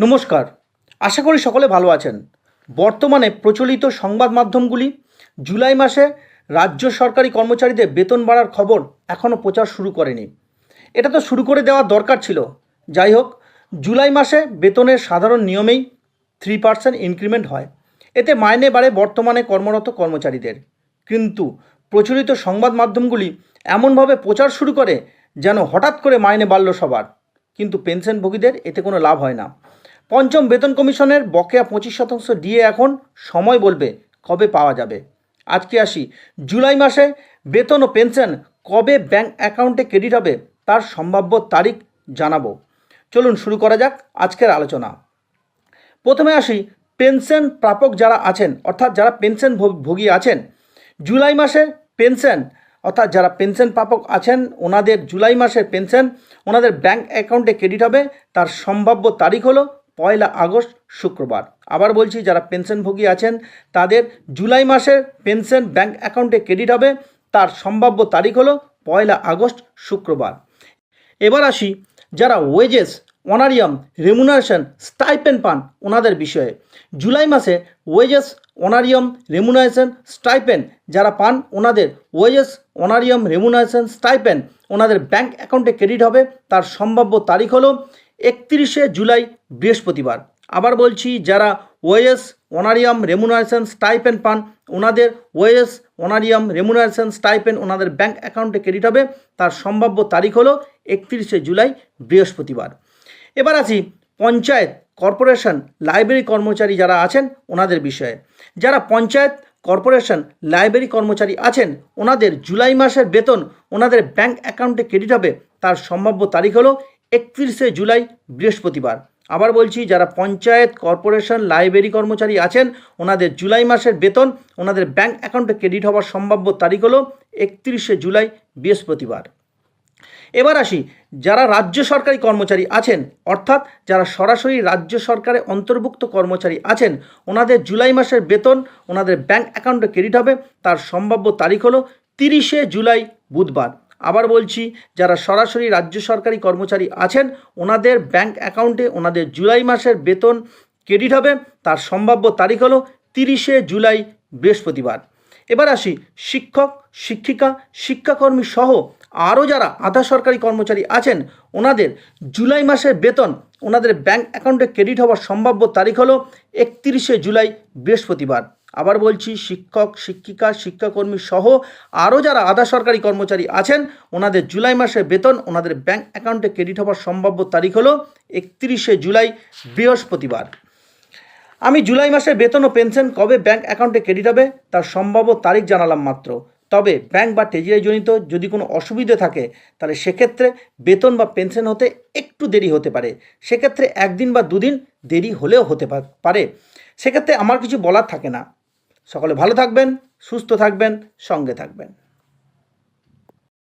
নমস্কার। আশা করি সকলে ভালো আছেন। বর্তমানে প্রচলিত সংবাদ মাধ্যমগুলি জুলাই মাসে রাজ্য সরকারি কর্মচারীদের বেতন বাড়ার খবর এখনও প্রচার শুরু করেনি। এটা তো শুরু করে দেওয়া দরকার ছিল। যাই হোক, জুলাই মাসে বেতনের সাধারণ নিয়মেই থ্রি পার্সেন্ট ইনক্রিমেন্ট হয়। এতে মাইনে বাড়ে বর্তমানে কর্মরত কর্মচারীদের। কিন্তু প্রচলিত সংবাদ মাধ্যমগুলি এমনভাবে প্রচার শুরু করে যেন হঠাৎ করে মাইনে বাড়ল সবার। কিন্তু পেনশনভোগীদের এতে কোনো লাভ হয় না। পঞ্চম বেতন কমিশনের বকেয়া পঁচিশ শতাংশ ডিএ এখন সময় বলবে কবে পাওয়া যাবে। আজকে আসি, জুলাই মাসে বেতন ও পেনশন কবে ব্যাংক অ্যাকাউন্টে ক্রেডিট হবে তার সম্ভাব্য তারিখ জানাব। চলুন শুরু করা যাক আজকের আলোচনা। প্রথমে আসি, পেনশন প্রাপক যারা আছেন, অর্থাৎ যারা পেনশন ভোগী আছেন, জুলাই মাসের পেনশন, অর্থাৎ যারা পেনশন প্রাপক আছেন, ওনাদের জুলাই মাসের পেনশন, ওনাদের ব্যাংক অ্যাকাউন্টে ক্রেডিট হবে, তার সম্ভাব্য তারিখ হলো পয়লা আগস্ট, শুক্রবার। আবার বলছি, যারা পেনশনভোগী আছেন, তাদের জুলাই মাসের পেনশন ব্যাংক অ্যাকাউন্টে ক্রেডিট হবে। তার সম্ভাব্য তারিখ হলো পয়লা আগস্ট, শুক্রবার। এবার আসি, যারা ওয়েজেস, অনারিয়াম, রেমুনারেশন, স্টাইপেন পান ওনাদের বিষয়ে। জুলাই মাসে ওয়েজেস, অনারিয়াম, রেমুনারেশন, স্টাইপেন যারা পান ওনাদের ওয়েজেস, অনারিয়াম, রেমুনারেশন, স্টাইপেন ওনাদের ব্যাংক অ্যাকাউন্টে ক্রেডিট হবে। তার সম্ভাব্য তারিখ হলো একত্রিশে জুলাই বৃহস্পতিবার। আবার বলছি, যারা ওয়েস অনারিয়াম রেমুনারেশন স্টাইপেন পান, ওনাদের ওয়েস অনারিয়াম রেমুনারেশন স্টাইপেন ওনাদের ব্যাংক অ্যাকাউন্টে ক্রেডিট হবে। তার সম্ভাব্য তারিখ হলো একত্রিশে জুলাই বৃহস্পতিবার। এবার আসি পঞ্চায়েত কর্পোরেশন লাইব্রেরি কর্মচারী যারা আছেন ওনাদের বিষয়ে। যারা পঞ্চায়েত কর্পোরেশন লাইব্রেরি কর্মচারী আছেন, ওনাদের জুলাই মাসের বেতন ওনাদের ব্যাংক অ্যাকাউন্টে ক্রেডিট হবে। তার সম্ভাব্য তারিখ হলো একত্রিশে জুলাই, বৃহস্পতিবার। আবার বলছি, যারা পঞ্চায়েত কর্পোরেশন লাইব্রেরি কর্মচারী আছেন, ওনাদের জুলাই মাসের বেতন, ওনাদের ব্যাংক অ্যাকাউন্টে ক্রেডিট হওয়ার সম্ভাব্য তারিখ হলো একত্রিশে জুলাই, বৃহস্পতিবার। এবার আসি, যারা রাজ্য সরকারি কর্মচারী আছেন, অর্থাৎ যারা সরাসরি রাজ্য সরকারে অন্তর্ভুক্ত কর্মচারী আছেন, ওনাদের জুলাই মাসের বেতন, ওনাদের ব্যাংক অ্যাকাউন্টে ক্রেডিট হবে, তার সম্ভাব্য তারিখ হলো তিরিশে জুলাই, বুধবার। আবার বলছি, যারা সরাসরি রাজ্য সরকারি কর্মচারী আছেন, ওনাদের ব্যাংক অ্যাকাউন্টে ওনাদের জুলাই মাসের বেতন ক্রেডিট হবে। তার সম্ভাব্য তারিখ হলো তিরিশে জুলাই, বৃহস্পতিবার। এবার আসি, শিক্ষক, শিক্ষিকা, শিক্ষাকর্মী সহ আরও যারা আধা সরকারি কর্মচারী আছেন, ওনাদের জুলাই মাসের বেতন, ওনাদের ব্যাংক অ্যাকাউন্টে ক্রেডিট হওয়ার সম্ভাব্য তারিখ হলো একত্রিশে জুলাই, বৃহস্পতিবার। আবার বলছি শিক্ষক, শিক্ষিকা, শিক্ষাকর্মী সহ আরও যারা আধা সরকারি কর্মচারী আছেন, ওনাদের জুলাই মাসের বেতন, ওনাদের ব্যাংক অ্যাকাউন্টে ক্রেডিট হওয়ার সম্ভাব্য তারিখ হলো একত্রিশে জুলাই, বৃহস্পতিবার। আমি জুলাই মাসের বেতন ও পেনশন কবে ব্যাংক অ্যাকাউন্টে ক্রেডিট হবে, তার সম্ভাব্য তারিখ জানালাম মাত্র। তবে ব্যাংক বা জনিত যদি কোনো অসুবিধে থাকে, তাহলে সেক্ষেত্রে বেতন বা পেনশন হতে একটু দেরি হতে পারে। সেক্ষেত্রে একদিন বা দুদিন দেরি হলেও হতে পারে। সেক্ষেত্রে আমার কিছু বলার থাকে না। সকলে ভালো থাকবেন সুস্থ থাকবেন সঙ্গে থাকবেন।